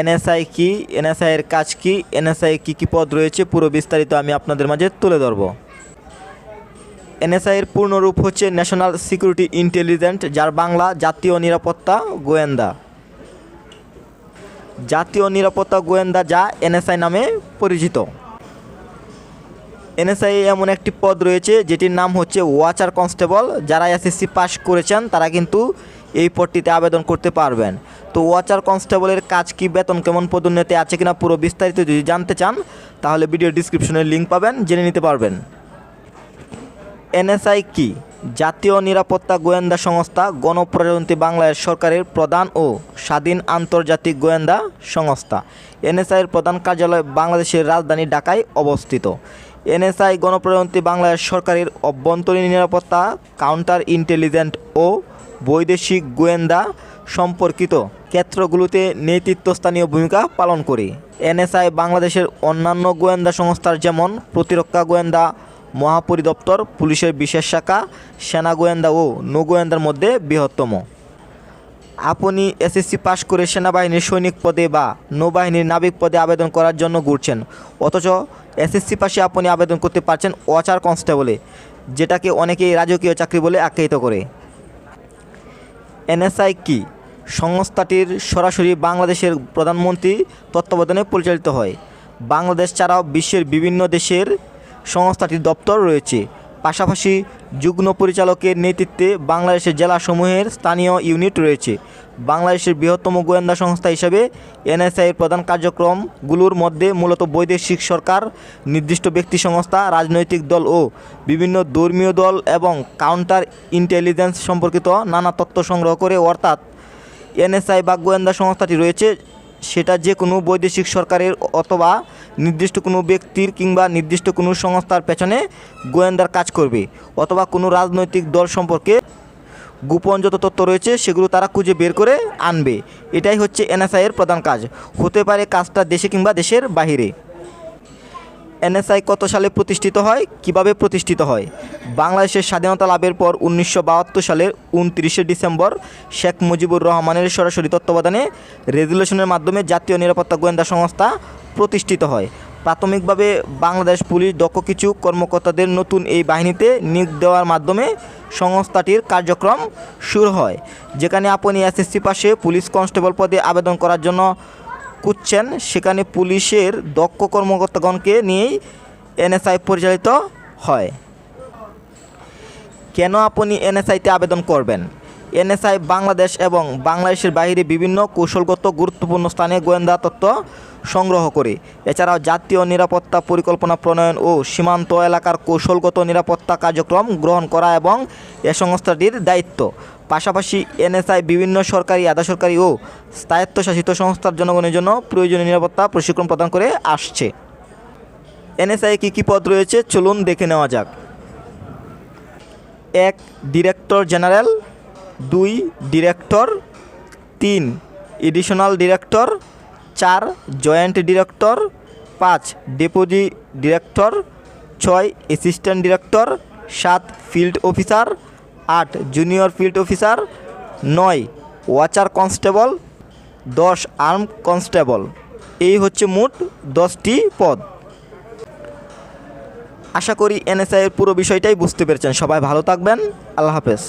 NSI কি, NSI এর কাজ কি, এনএসআই কি কি পদ রয়েছে, পুরো বিস্তারিত আমি আপনাদের মাঝে তুলে ধরব। এনএসআই এর পূর্ণরূপ হচ্ছে ন্যাশনাল সিকিউরিটি ইন্টেলিজেন্ট যার বাংলা জাতীয় নিরাপত্তা গোয়েন্দা। জাতীয় নিরাপত্তা গোয়েন্দা যা এনএসআই নামে পরিচিত। এনএসআই এমন একটি পদ রয়েছে, যেটির নাম হচ্ছে ওয়াচার কনস্টেবল যারা এসএসসি পাস করেছেন, তারা কিন্তু এই পদটিতে আবেদন করতে পারবেন। তো ওয়াচার কনস্টেবলের কাজ কি? বেতন কেমন পদোন্নতি আছে কিনা? পুরো বিস্তারিত যদি জানতে চান, তাহলে ভিডিও ডিসক্রিপশনে লিঙ্ক পাবেন, জেনে নিতে পারবেন। এনএসআই কি? জাতীয় নিরাপত্তা গোয়েন্দা সংস্থা গণপ্রজাতন্ত্রী বাংলাদেশ সরকারের প্রধান ও স্বাধীন আন্তর্জাতিক গোয়েন্দা সংস্থা। এনএসআইয়ের প্রধান কার্যালয় বাংলাদেশের রাজধানী ঢাকায় অবস্থিত। এনএসআই গণপ্রজাতন্ত্রী বাংলাদেশ সরকারের অভ্যন্তরীণ নিরাপত্তা, কাউন্টার ইন্টেলিজেন্ট ও বৈদেশিক গোয়েন্দা সম্পর্কিত ক্ষেত্রগুলোতে নেতৃত্বস্থানীয় ভূমিকা পালন করে। এনএসআই বাংলাদেশের অন্যান্য গোয়েন্দা সংস্থার যেমন প্রতিরক্ষা গোয়েন্দা, মহাপরিদপ্তর, পুলিশের বিশেষ শাখা, সেনা গোয়েন্দা ও নৌ গোয়েন্দার মধ্যে বৃহত্তম। আপনি এসএসসি পাশ করে সেনাবাহিনীর সৈনিক পদে বা নৌবাহিনীর নাবিক পদে আবেদন করার জন্য ঘুরছেন। অথচ এসএসসি পাশে আপনি আবেদন করতে পারছেন ওয়াচার কনস্টেবলে, যেটাকে অনেকেই রাজকীয় চাকরি বলে আখ্যায়িত করে। এনএসআই কি? সংস্থাটির সরাসরি বাংলাদেশের প্রধানমন্ত্রী তত্ত্বাবধানে পরিচালিত হয়। বাংলাদেশ ছাড়াও বিশ্বের বিভিন্ন দেশের সংস্থাটির দপ্তর রয়েছে। পাশাপাশি যুগ্ম পরিচালকের নেতৃত্বে বাংলাদেশের জেলাসমূহের স্থানীয় ইউনিট রয়েছে। বাংলাদেশের বৃহত্তম গোয়েন্দা সংস্থা হিসেবে এনএসআইয়ের প্রধান কার্যক্রমগুলোর মধ্যে মূলত বৈদেশিক সরকার, নির্দিষ্ট ব্যক্তি সংস্থা, রাজনৈতিক দল ও বিভিন্ন ধর্মীয় দল এবং কাউন্টার ইন্টেলিজেন্স সম্পর্কিত নানা তথ্য সংগ্রহ করে, অর্থাৎ এনএসআই বা গোয়েন্দা সংস্থাটি রয়েছে সেটা যে কোনো বৈদেশিক সরকারের অথবা নির্দিষ্ট কোনো ব্যক্তির কিংবা নির্দিষ্ট কোনো সংস্থার পেছনে গোয়েন্দার কাজ করবে অথবা কোনো রাজনৈতিক দল সম্পর্কে গোপন যত তথ্য রয়েছে সেগুলো তারা খুঁজে বের করে আনবে। এটাই হচ্ছে এনএসআইয়ের প্রধান কাজ। হতে পারে কাজটা দেশে কিংবা দেশের বাহিরে। এনএসআই কত সালে প্রতিষ্ঠিত হয়? কীভাবে প্রতিষ্ঠিত হয়? বাংলাদেশের স্বাধীনতা লাভের পর উনিশশো বাহাত্তর সালের উনত্রিশে ডিসেম্বর শেখ মুজিবুর রহমানের সরাসরি তত্ত্বাবধানে রেজুলেশনের মাধ্যমে জাতীয় নিরাপত্তা গোয়েন্দা সংস্থা প্রতিষ্ঠিত হয়। প্রাথমিকভাবে বাংলাদেশ পুলিশ দক্ষ কিছু কর্মকর্তাদের নতুন এই বাহিনীতে নিয়োগ দেওয়ার মাধ্যমে সংস্থাটির কার্যক্রম শুরু হয়, যেখানে আপনি এসএসসি পাশে পুলিশ কনস্টেবল পদে আবেদন করার জন্য খুঁজছেন সেখানে পুলিশের দক্ষ কর্মকর্তাগণকে নিয়েই এনএসআই পরিচালিত হয়। কেন আপনি এনএসআইতে আবেদন করবেন? এনএসআই বাংলাদেশ এবং বাংলাদেশের বাইরে বিভিন্ন কৌশলগত গুরুত্বপূর্ণ স্থানে গোয়েন্দা তথ্য সংগ্রহ করে। এছাড়াও জাতীয় নিরাপত্তা পরিকল্পনা প্রণয়ন ও সীমান্ত এলাকার কৌশলগত নিরাপত্তা কার্যক্রম গ্রহণ করা এবং এ সংস্থাটির দায়িত্ব। পাশাপাশি এনএসআই, বিভিন্ন সরকারি আধা সরকারি ও স্থায়ত্বশাসিত সংস্থার জনগণের জন্য প্রয়োজনীয় নিরাপত্তা প্রশিক্ষণ প্রদান করে আসছে। এনএসআই কী কী পদ রয়েছে? চলুন দেখে নেওয়া যাক। এক, ডিরেক্টর জেনারেল। দুই, ডিরেক্টর। তিন, এডিশনাল ডিরেক্টর। চার, জয়েন্ট ডিরেক্টর। পাঁচ, ডেপুটি ডিরেক্টর। ছয়, অ্যাসিস্ট্যান্ট ডিরেক্টর। সাত, ফিল্ড অফিসার। আট জুনিয়র ফিল্ড অফিসার নয় ওয়াচার কনস্টেবল দশ আর্ম কনস্টেবল এই হচ্ছে মোট দশটি পদ। আশা করি এনএসআইয়ের পুরো বিষয়টাই বুঝতে পেরেছেন। সবাই ভালো থাকবেন। আল্লাহ হাফেজ।